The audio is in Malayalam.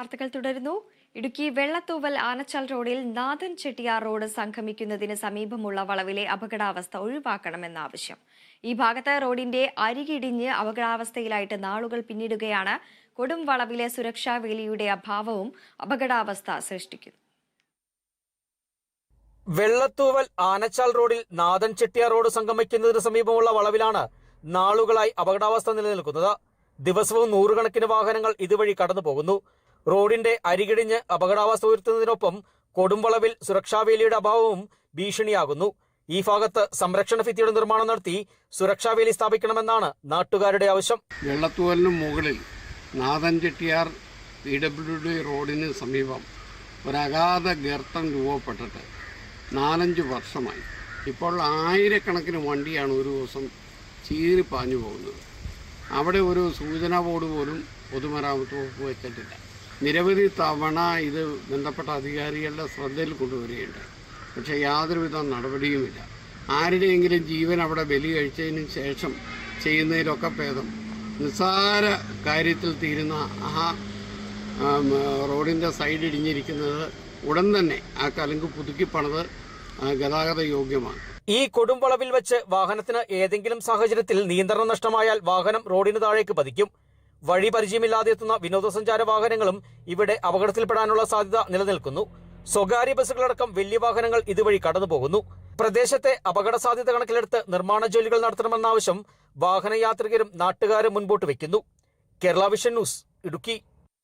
വാർത്തകൾ തുടരുന്നു. ഇടുക്കി വെള്ളത്തൂവൽ ആനച്ചാൽ റോഡിൽ നാഥൻ ചെട്ടിയാർ റോഡ് സംഗമിക്കുന്നതിന് സമീപമുള്ള വളവിലെ അപകടാവസ്ഥ ഒഴിവാക്കണമെന്ന ആവശ്യം. ഈ ഭാഗത്ത് റോഡിന്റെ അരികിടിഞ്ഞ് അപകടാവസ്ഥയിലായിട്ട് നാളുകൾ പിന്നിടുകയാണ്. കൊടും വളവിലെ സുരക്ഷാ വേലിയുടെ അഭാവവും അപകടാവസ്ഥ സൃഷ്ടിക്കുന്നു. വെള്ളത്തൂവൽ ആനച്ചാൽ റോഡിൽ നാഥൻ ചെട്ടിയാർ റോഡ് സംഗമിക്കുന്നതിന് സമീപമുള്ള വളവിലാണ് നാളുകളായി അപകടാവസ്ഥ നിലനിൽക്കുന്നത്. ദിവസവും നൂറുകണക്കിന് വാഹനങ്ങൾ ഇതുവഴി കടന്നു പോകുന്നു റോഡിന്റെ അരികിടിഞ്ഞ് അപകടാവസ്ഥ ഉയർത്തുന്നതിനൊപ്പം കൊടുംവളവിൽ സുരക്ഷാവേലിയുടെ അഭാവവും ഭീഷണിയാകുന്നു. ഈ ഭാഗത്ത് സംരക്ഷണ ഭിത്തിയുടെ നിർമ്മാണം നടത്തി സുരക്ഷാവേലി സ്ഥാപിക്കണമെന്നാണ് നാട്ടുകാരുടെ ആവശ്യം. വെള്ളത്തൂവലിനു മുകളിൽ നാഥൻ ചെട്ടിയാർ പി ഡബ്ല്യു ഡി റോഡിന് സമീപം ഒരഗാധ ഗർത്തം രൂപപ്പെട്ടിട്ട് നാലഞ്ച് വർഷമായി. ഇപ്പോൾ ആയിരക്കണക്കിന് വണ്ടിയാണ് ഒരു ദിവസം ചീറി പാഞ്ഞു പോകുന്നത്. അവിടെ ഒരു സൂചനാ ബോർഡ് പോലും പൊതുമരാമത്ത് വകുപ്പ് വെച്ചിട്ടില്ല. നിരവധി തവണ ഇത് ബന്ധപ്പെട്ട അധികാരികളുടെ ശ്രദ്ധയിൽ കൊണ്ടുവരികയുണ്ട് പക്ഷേ യാതൊരുവിധ നടപടിയുമില്ല. ആരുടെയെങ്കിലും ജീവൻ അവിടെ ബലി കഴിച്ചതിന് ശേഷം ചെയ്യുന്നതിലൊക്കെ ഭേദം. നിസ്സാര കാര്യത്തിൽ തീരുന്ന ആ റോഡിന്റെ സൈഡ് ഇടിഞ്ഞിരിക്കുന്നത് ഉടൻ തന്നെ ആ കലുങ്ക് പുതുക്കി ഗതാഗത യോഗ്യമാണ്. ഈ കൊടുംവളവിൽ വെച്ച് വാഹനത്തിന് ഏതെങ്കിലും സാഹചര്യത്തിൽ നിയന്ത്രണം നഷ്ടമായാൽ വാഹനം റോഡിന് താഴേക്ക് പതിക്കും. വഴി പരിചയമില്ലാതെ എത്തുന്ന വിനോദസഞ്ചാര വാഹനങ്ങളും ഇവിടെ അപകടത്തിൽപ്പെടാനുള്ള സാധ്യത നിലനിൽക്കുന്നു. സ്വകാര്യ ബസ്സുകളടക്കം വലിയ വാഹനങ്ങൾ ഇതുവഴി കടന്നുപോകുന്നു. പ്രദേശത്തെ അപകട സാധ്യത കണക്കിലെടുത്ത് നിർമ്മാണ ജോലികൾ നടത്തണമെന്ന ആവശ്യം വാഹനയാത്രികരും നാട്ടുകാരും മുൻപോട്ട് വയ്ക്കുന്നു. Kerala vision news Idukki.